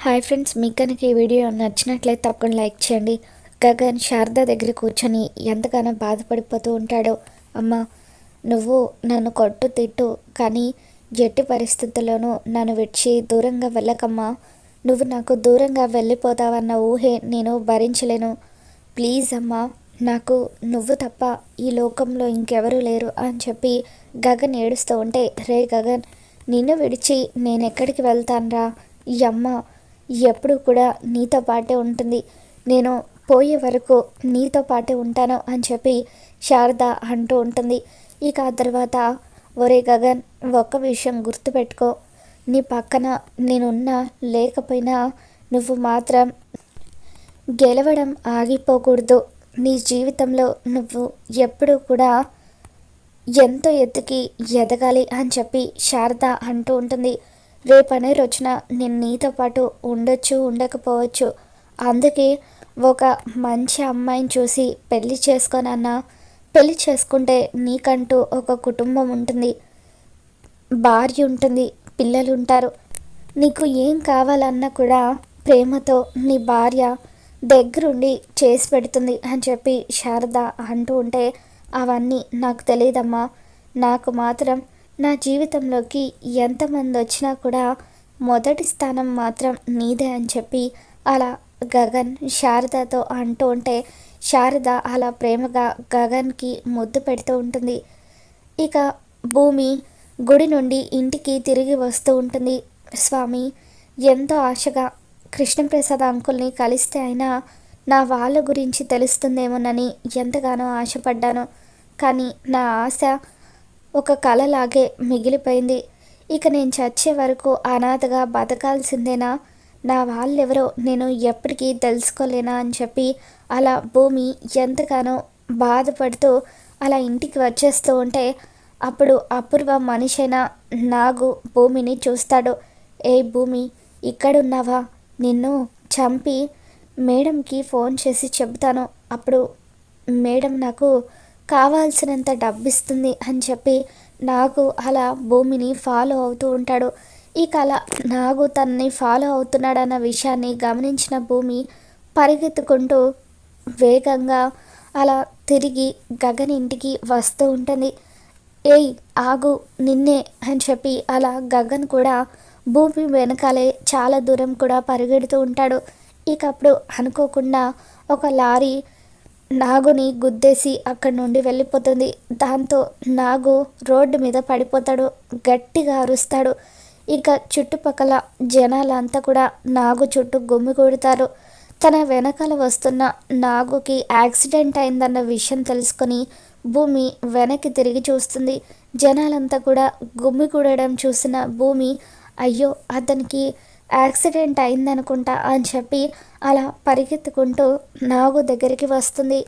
Hi friends మీకు కనుక ఈ వీడియో నచ్చినట్లయితే తప్పకుండా లైక్ చేయండి. గగన్ శారద దగ్గర కూర్చొని ఎంతగానో బాధపడిపోతూ ఉంటాడో. అమ్మ నువ్వు నన్ను కొట్టు తిట్టు కానీ జట్టు పరిస్థితుల్లోనూ నన్ను విడిచి దూరంగా వెళ్ళకమ్మా. నువ్వు నాకు దూరంగా వెళ్ళిపోతావన్న ఊహే నేను భరించలేను. ప్లీజ్ అమ్మా నాకు నువ్వు తప్ప ఈ లోకంలో ఇంకెవరూ లేరు అని చెప్పి గగన్ ఏడుస్తూ ఉంటే రే గగన్ నిన్ను విడిచి నేను ఎక్కడికి వెళ్తానరా? ఈ అమ్మ ఎప్పుడు కూడా నీతో పాటే ఉంటుంది. నేను పోయే వరకు నీతో పాటే ఉంటాను అని చెప్పి శారద అంటూ ఉంటుంది. ఇక ఆ తర్వాత ఒరే గగన్ ఒక్క విషయం గుర్తుపెట్టుకో. నీ పక్కన నేనున్నా లేకపోయినా నువ్వు మాత్రం గెలవడం ఆగిపోకూడదు. నీ జీవితంలో నువ్వు ఎప్పుడూ కూడా ఎంతో ఎత్తుకి ఎదగాలి అని చెప్పి శారద అంటూ ఉంటుంది. రేపనే రోజున నేను నీతో పాటు ఉండొచ్చు ఉండకపోవచ్చు. అందుకే ఒక మంచి అమ్మాయిని చూసి పెళ్ళి చేసుకోనన్నా పెళ్ళి చేసుకుంటే నీకంటూ ఒక కుటుంబం ఉంటుంది. భార్య ఉంటుంది పిల్లలు ఉంటారు. నీకు ఏం కావాలన్నా కూడా ప్రేమతో నీ భార్య దగ్గరుండి చేసి పెడుతుంది అని చెప్పి శారద అంటూ ఉంటే అవన్నీ నాకు తెలియదమ్మా. నాకు మాత్రం నా జీవితంలోకి ఎంతమంది వచ్చినా కూడా మొదటి స్థానం మాత్రం నీదే అని చెప్పి అలా గగన్ శారదతో అంటూ ఉంటే శారద అలా ప్రేమగా గగన్కి ముద్దు పెడుతూ ఉంటుంది. ఇక భూమి గుడి నుండి ఇంటికి తిరిగి వస్తూ ఉంటుంది. స్వామి ఎంతో ఆశగా కృష్ణప్రసాద్ అంకుల్ని కలిస్తే అయినా నా వాళ్ళ గురించి తెలుస్తుందేమోనని ఎంతగానో ఆశపడ్డాను. కానీ నా ఆశ ఒక కళలాగే మిగిలిపోయింది. ఇక నేను చచ్చే వరకు అనాథగా బతకాల్సిందేనా? నా వాళ్ళెవరో నేను ఎప్పటికీ తెలుసుకోలేనా అని చెప్పి అలా భూమి ఎంతగానో బాధపడుతూ అలా ఇంటికి వచ్చేస్తూ ఉంటే అప్పుడు అపూర్వ మనిషైన నాగు భూమిని చూస్తాడు. ఏ భూమి ఇక్కడున్నావా? నిన్ను చంపి మేడంకి ఫోన్ చేసి చెబుతాను. అప్పుడు మేడం నాకు కావాల్సినంత డబ్బిస్తుంది అని చెప్పి నాకు అలా భూమిని ఫాలో అవుతూ ఉంటాడు. ఈ కళ నాగు తనని ఫాలో అవుతున్నాడన్న విషయాన్ని గమనించిన భూమి పరిగెత్తుకుంటూ వేగంగా అలా తిరిగి గగన్ ఇంటికి వస్తూ ఉంటుంది. ఏయ్ ఆగు నిన్నే అని చెప్పి అలా గగన్ కూడా భూమి వెనకాలే చాలా దూరం కూడా పరిగెడుతూ ఉంటాడు. ఇకప్పుడు అనుకోకుండా ఒక లారీ నాగుని గుద్దేసి అక్కడి నుండి వెళ్ళిపోతుంది. దాంతో నాగు రోడ్డు మీద పడిపోతాడు. గట్టిగా అరుస్తాడు. ఇక చుట్టుపక్కల జనాలంతా కూడా నాగు చుట్టూ గుమ్మి కొడతారు. తన వెనకాల వస్తున్న నాగుకి యాక్సిడెంట్ అయిందన్న విషయం తెలుసుకొని భూమి వెనక్కి తిరిగి చూస్తుంది. జనాలంతా కూడా గుమ్మి కూడడం చూసిన భూమి అయ్యో అతనికి యాక్సిడెంట్ అయిందనుకుంటా అని చెప్పి అలా పరిగెత్తుకుంటూ నాగు దగ్గరికి వస్తుంది.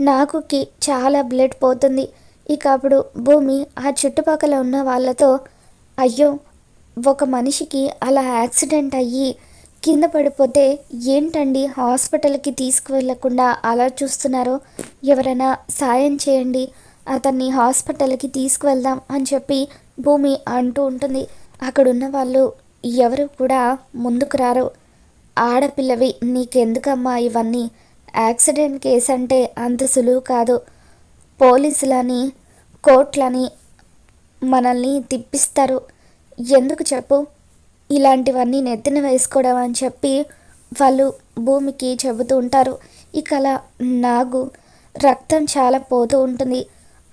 నాగుకి చాలా బ్లడ్ పోతుంది. ఇక అప్పుడు భూమి ఆ చుట్టుపక్కల ఉన్న వాళ్ళతో అయ్యో ఒక మనిషికి అలా యాక్సిడెంట్ అయ్యి కింద పడిపోతే ఏంటండి హాస్పిటల్కి తీసుకువెళ్ళకుండా అలా చూస్తున్నారో? ఎవరైనా సాయం చేయండి. అతన్ని హాస్పిటల్కి తీసుకువెళ్దాం అని చెప్పి భూమి అంటూ ఉంటుంది. అక్కడున్న వాళ్ళు ఎవరు కూడా ముందుకు రారు. ఆడపిల్లవి నీకెందుకమ్మా ఇవన్నీ? యాక్సిడెంట్ కేసు అంటే అంత సులువు కాదు. పోలీసులని కోర్టులని మనల్ని తిప్పిస్తారు. ఎందుకు చెప్పు? ఇలాంటివన్నీ నెత్తిన వేసుకోవడం అని చెప్పి వాళ్ళు భూమికి చెబుతూ ఉంటారు. ఇక అలా నాగు రక్తం చాలా పోతూ ఉంటుంది.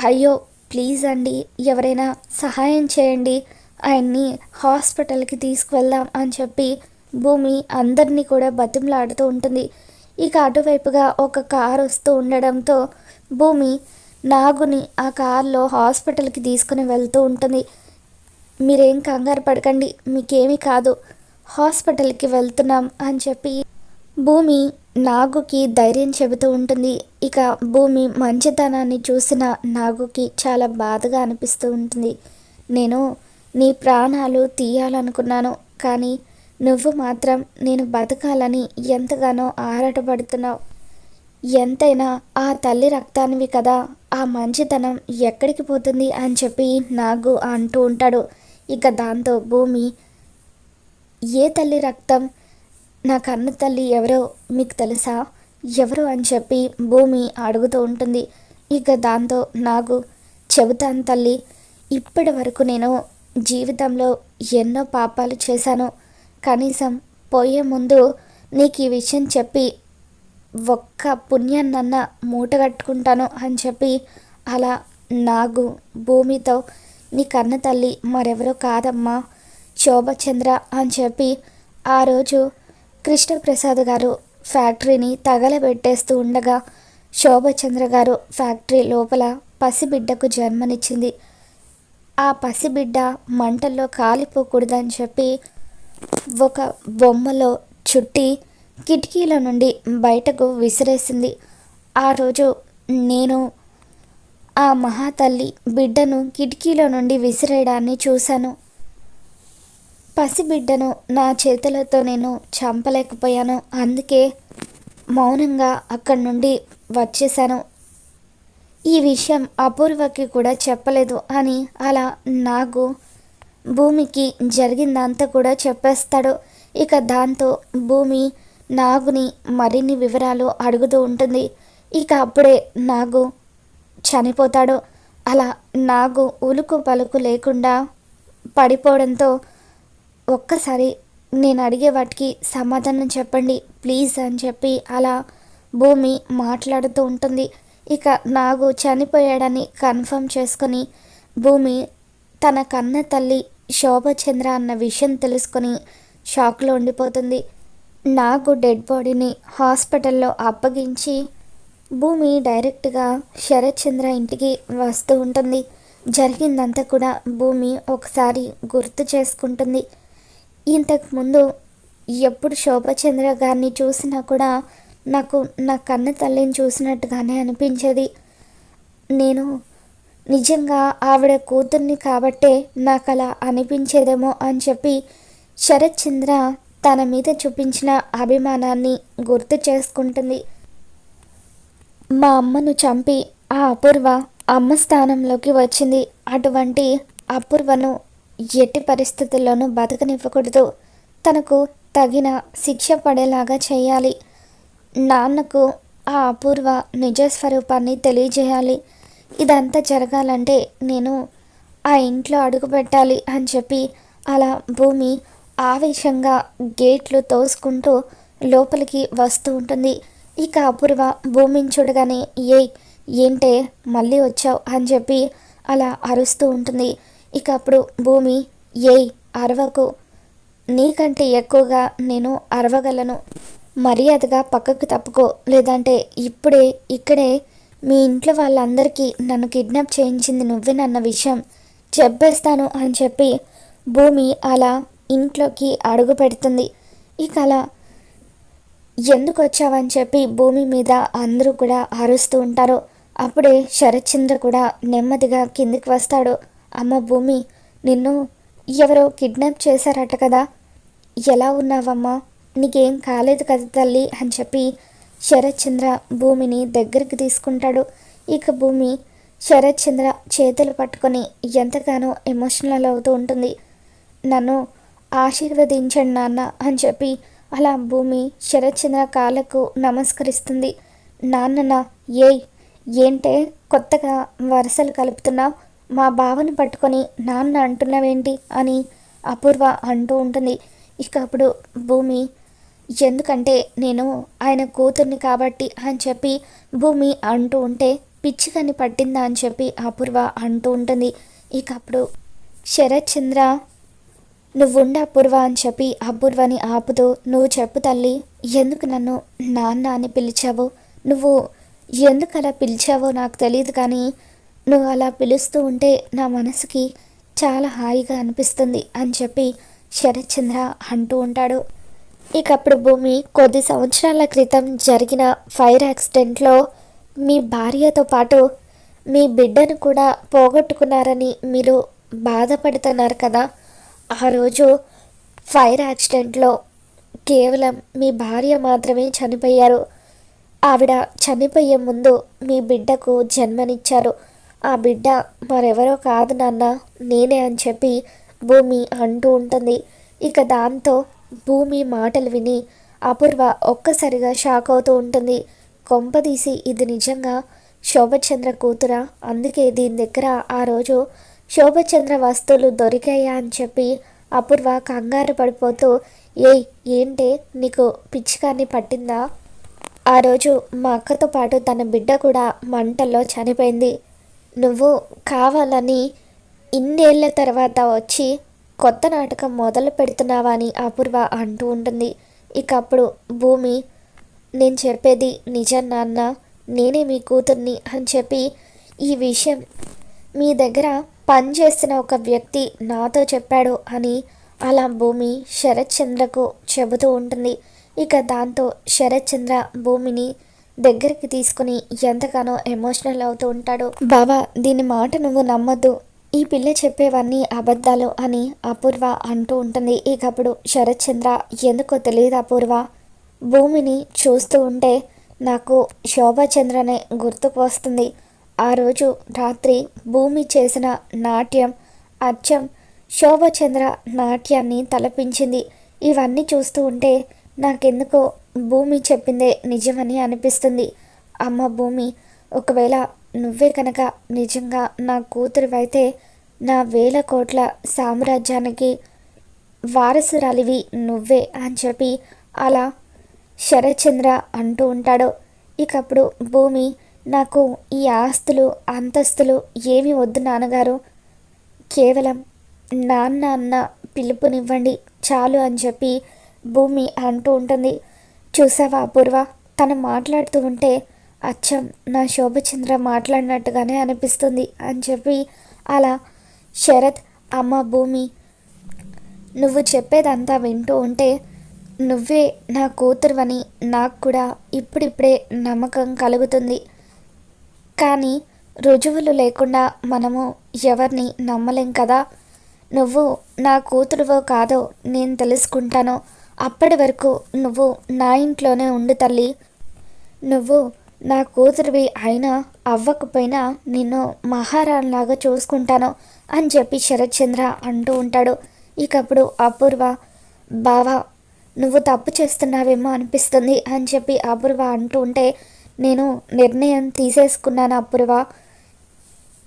అయ్యో ప్లీజ్ అండి ఎవరైనా సహాయం చేయండి. ఆయన్ని హాస్పిటల్కి తీసుకువెళ్దాం అని చెప్పి భూమి అందరినీ కూడా బతిమలాడుతూ ఉంటుంది. ఇక అటువైపుగా ఒక కారు వస్తూ ఉండడంతో భూమి నాగుని ఆ కారులో హాస్పిటల్కి తీసుకుని వెళ్తూ ఉంటుంది. మీరేం కంగారు పడకండి మీకేమీ కాదు. హాస్పిటల్కి వెళ్తున్నాం అని చెప్పి భూమి నాగుకి ధైర్యం చెబుతూ ఉంటుంది. ఇక భూమి మంచితనాన్ని చూసిన నాగుకి చాలా బాధగా అనిపిస్తూ ఉంటుంది. నేను నీ ప్రాణాలు తీయాలనుకున్నాను. కానీ నువ్వు మాత్రం నేను బతకాలని ఎంతగానో ఆరాటపడుతున్నావు. ఎంతైనా ఆ తల్లి రక్తానివి కదా. ఆ మంచితనం ఎక్కడికి పోతుంది అని చెప్పి నాగు అంటూ ఉంటాడు. ఇక దాంతో భూమి ఏ తల్లి రక్తం? నా కన్న తల్లి ఎవరో మీకు తెలుసా? ఎవరు? అని చెప్పి భూమి అడుగుతూ ఉంటుంది. ఇక దాంతో నాకు చెబుతాను తల్లి ఇప్పటి వరకు నేను జీవితంలో ఎన్నో పాపాలు చేశాను. కనీసం పోయే ముందు నీకు ఈ విషయం చెప్పి ఒక్క పుణ్యాన్నన్న మూట కట్టుకుంటాను అని చెప్పి అలా నాగు భూమితో నీ కన్న తల్లి మరెవరో కాదమ్మా శోభచంద్ర అని చెప్పి ఆ రోజు కృష్ణప్రసాద్ గారు ఫ్యాక్టరీని తగలబెట్టేస్తూ ఉండగా శోభచంద్ర గారు ఫ్యాక్టరీ లోపల పసిబిడ్డకు జన్మనిచ్చింది. ఆ పసిబిడ్డ మంటల్లో కాలిపోకూడదని చెప్పి ఒక బొమ్మలో చుట్టి కిటికీల నుండి బయటకు విసిరేసింది. ఆ రోజు నేను ఆ మహాతల్లి బిడ్డను కిటికీలో నుండి విసిరేయడాన్ని చూశాను. పసిబిడ్డను నా చేతులతో నేను చంపలేకపోయాను. అందుకే మౌనంగా అక్కడి నుండి వచ్చేసాను ఈ విషయం అపూర్వకి కూడా చెప్పలేదు అని అలా నాకు భూమికి జరిగిందంతా కూడా చెప్పేస్తాడు. ఇక దాంతో భూమి నాగుని మరిన్ని వివరాలు అడుగుతూ ఉంటుంది. ఇక అప్పుడే నాగు చనిపోతాడు. అలా నాగు ఉలుకు పలుకు లేకుండా పడిపోవడంతో ఒక్కసారి నేను అడిగే వాటికి సమాధానం చెప్పండి ప్లీజ్ అని చెప్పి అలా భూమి మాట్లాడుతూ ఉంటుంది. ఇక నాగు చనిపోయాడని కన్ఫర్మ్ చేసుకొని భూమి తన కన్న తల్లి శోభచంద్ర అన్న విషయం తెలుసుకొని షాక్లో ఉండిపోతుంది. నాగు డెడ్ బాడీని హాస్పిటల్లో అప్పగించి భూమి డైరెక్ట్గా శరత్చంద్ర ఇంటికి వస్తూ ఉంటుంది. జరిగిందంతా కూడా భూమి ఒకసారి గుర్తు చేసుకుంటుంది. ఇంతకుముందు ఎప్పుడు శోభచంద్ర గారిని చూసినా కూడా నాకు నా కన్న తల్లిని చూసినట్టుగానే అనిపించేది. నేను నిజంగా ఆవిడ కూతుర్ని కాబట్టే నాకు అలా అనిపించేదేమో అని చెప్పి శరత్ చంద్ర తన మీద చూపించిన అభిమానాన్ని గుర్తు చేసుకుంటుంది. మా అమ్మను చంపి ఆ అపూర్వ అమ్మ స్థానంలోకి వచ్చింది. అటువంటి అపూర్వను ఎట్టి పరిస్థితుల్లోనూ బతకనివ్వకూడదు. తనకు తగిన శిక్ష పడేలాగా చేయాలి. నాన్నకు ఆ అపూర్వ నిజస్వరూపాన్ని తెలియజేయాలి. ఇదంతా జరగాలంటే నేను ఆ ఇంట్లో అడుగు పెట్టాలి అని చెప్పి అలా భూమి ఆవేశంగా గేట్లు తోసుకుంటూ లోపలికి వస్తూ ఉంటుంది. ఇక అపూర్వ భూమిని చూడగానే ఏ ఏంటే మళ్ళీ వచ్చావు? అని చెప్పి అలా అరుస్తూ ఉంటుంది. ఇక అప్పుడు భూమి ఏయ్ అరవకు. నీకంటే ఎక్కువగా నేను అరవగలను. మర్యాదగా పక్కకు తప్పుకో. లేదంటే ఇప్పుడే ఇక్కడే మీ ఇంట్లో వాళ్ళందరికీ నన్ను కిడ్నాప్ చేయించింది నువ్వేనన్న విషయం చెప్పేస్తాను అని చెప్పి భూమి అలా ఇంట్లోకి అడుగు పెడుతుంది. ఇక అలా ఎందుకు వచ్చావని చెప్పి భూమి మీద అందరూ కూడా అరుస్తూ ఉంటారు. అప్పుడే శరత్చంద్ర కూడా నెమ్మదిగా కిందికి వస్తాడు. అమ్మ భూమి నిన్ను ఎవరో కిడ్నాప్ చేశారట కదా. ఎలా ఉన్నావమ్మా? నీకేం కాలేదు కదా తల్లి అని చెప్పి శరత్చంద్ర భూమిని దగ్గరికి తీసుకుంటాడు. ఇక భూమి శరత్చంద్ర చేతులు పట్టుకొని ఎంతగానో ఎమోషనల్ అవుతూ ఉంటుంది. నన్ను ఆశీర్వదించండి నాన్న అని చెప్పి అలా భూమి శరత్చంద్ర కాళ్ళకు నమస్కరిస్తుంది. నాన్న ఏయ్ ఏంటే కొత్తగా వరసలు కలుపుతున్నావు? మా బావను పట్టుకొని నాన్న అంటున్నావేంటి అని అపూర్వ అంటూ ఉంటుంది. ఇక అప్పుడు భూమి ఎందుకంటే నేను ఆయన కూతుర్ని కాబట్టి అని చెప్పి భూమి అంటూ ఉంటే పిచ్చికని పట్టిందా అని చెప్పి అపూర్వ అంటూ ఉంటుంది. ఇక అప్పుడు శరత్ చంద్ర నువ్వుండ అపూర్వ అని చెప్పి అపూర్వని ఆపుతూ నువ్వు చెప్పు తల్లి ఎందుకు నన్ను నాన్న అని పిలిచావు? నువ్వు ఎందుకు అలా పిలిచావో నాకు తెలియదు కానీ నువ్వు అలా పిలుస్తూ ఉంటే నా మనసుకి చాలా హాయిగా అనిపిస్తుంది అని చెప్పి శరత్చంద్ర అంటూ ఉంటాడు. ఇక అప్పుడు భూమి కొద్ది సంవత్సరాల క్రితం జరిగిన ఫైర్ యాక్సిడెంట్లో మీ భార్యతో పాటు మీ బిడ్డను కూడా పోగొట్టుకున్నారని మీరు బాధపడుతున్నారు కదా. ఆ రోజు ఫైర్ యాక్సిడెంట్లో కేవలం మీ భార్య మాత్రమే చనిపోయారు. ఆవిడ చనిపోయే ముందు మీ బిడ్డకు జన్మనిచ్చారు. ఆ బిడ్డ మరెవరో కాదు నాన్న నేనే అని చెప్పి భూమి అంటూ ఉంటుంది. ఇక దాంతో భూమి మాటలు విని అపూర్వ ఒక్కసారిగా షాక్ అవుతూ ఉంటుంది. కొంపదీసి ఇది నిజంగా శోభచంద్ర కూతురా? అందుకే దీని దగ్గర ఆ రోజు శోభచంద్ర వస్తువులు దొరికాయా? అని చెప్పి అపూర్వ కంగారు పడిపోతూ ఏయ్ ఏంటే? నీకు పిచ్చికాన్ని పట్టిందా? ఆ రోజు మా అక్కతో పాటు తన బిడ్డ కూడా మంటల్లో చనిపోయింది. నువ్వు కావాలని ఇన్నేళ్ళ తర్వాత వచ్చి కొత్త నాటకం మొదలు పెడుతున్నావా అని అపూర్వ అంటూ ఉంటుంది. ఇక అప్పుడు భూమి నేను చెప్పేది నిజం నాన్న నేనే మీ కూతుర్ని అని చెప్పి ఈ విషయం మీ దగ్గర పనిచేస్తున్న ఒక వ్యక్తి నాతో చెప్పాడు అని అలా భూమి శరత్ చంద్రకు చెబుతూ ఉంటుంది. ఇక దాంతో శరత్ చంద్ర భూమిని దగ్గరికి తీసుకుని ఎంతగానో ఎమోషనల్ అవుతూ ఉంటాడు. బాబా దీని మాట నువ్వు నమ్మద్దు. ఈ పిల్ల చెప్పేవన్నీ అబద్ధాలు అని అపూర్వ అంటూ ఉంటుంది. ఇకప్పుడు శరత్చంద్ర ఎందుకో తెలియదు అపూర్వ. భూమిని చూస్తూ ఉంటే నాకు శోభాచంద్రనే గుర్తుకు వస్తుంది. ఆ రోజు రాత్రి భూమి చేసిన నాట్యం అచ్చం శోభచంద్ర నాట్యాన్ని తలపించింది. ఇవన్నీ చూస్తూ ఉంటే నాకెందుకో భూమి చెప్పిందే నిజమని అనిపిస్తుంది. అమ్మ భూమి ఒకవేళ నువ్వే కనుక నిజంగా నా కూతురువైతే నా వేల కోట్ల సామ్రాజ్యానికి వారసురాలివి నువ్వే అని చెప్పి అలా శరచంద్ర అంటూ ఉంటాడు. ఇకప్పుడు భూమి నాకు ఈ ఆస్తులు అంతస్తులు ఏమి వద్దు నాన్నగారు. కేవలం నాన్న అన్న పిలుపునివ్వండి చాలు అని చెప్పి భూమి అంటూ ఉంటుంది. చూసావా అపూర్వ? తను మాట్లాడుతూ ఉంటే అచ్చం నా శోభచంద్ర మాట్లాడినట్టుగానే అనిపిస్తుంది అని చెప్పి అలా శరత్ అమ్మ భూమి నువ్వు చెప్పేదంతా వింటూ ఉంటే నువ్వే నా కూతురువని నాకు కూడా ఇప్పుడిప్పుడే నమ్మకం కలుగుతుంది. కానీ రుజువులు లేకుండా మనము ఎవరిని నమ్మలేం కదా? నువ్వు నా కూతురువో కాదో నేను తెలుసుకుంటాను. అప్పటి వరకు నువ్వు నా ఇంట్లోనే ఉండు తల్లి. నువ్వు నా కూతురివి అయినా అవ్వకపోయినా నిన్ను మహారాణిలాగా చూసుకుంటాను అని చెప్పి శరత్చంద్ర అంటూ ఉంటాడు. ఇకప్పుడు అపూర్వ బావా నువ్వు తప్పు చేస్తున్నావేమో అనిపిస్తుంది అని చెప్పి అపూర్వ అంటూ ఉంటే నేను నిర్ణయం తీసేసుకున్నాను అపూర్వ.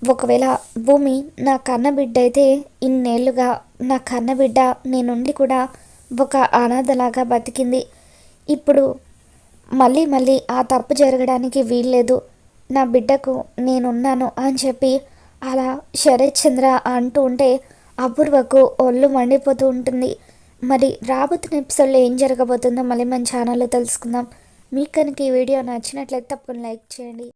ఒకవేళ భూమి నా కన్నబిడ్డ అయితే ఇన్నేళ్ళుగా నా కన్నబిడ్డ నేనుండి కూడా ఒక అనాథలాగా బతికింది. ఇప్పుడు మళ్ళీ మళ్ళీ ఆ తప్పు జరగడానికి వీల్లేదు. నా బిడ్డకు నేనున్నాను అని చెప్పి అలా శరత్ చంద్ర అంటూ ఉంటే అపూర్వకు ఒళ్ళు మండిపోతూ ఉంటుంది. మరి రాబోతున్న ఎపిసోడ్లో ఏం జరగబోతుందో మళ్ళీ మన ఛానల్లో తెలుసుకుందాం. మీకు కనుక ఈ వీడియో నచ్చినట్లయితే తప్పకుండా లైక్ చేయండి.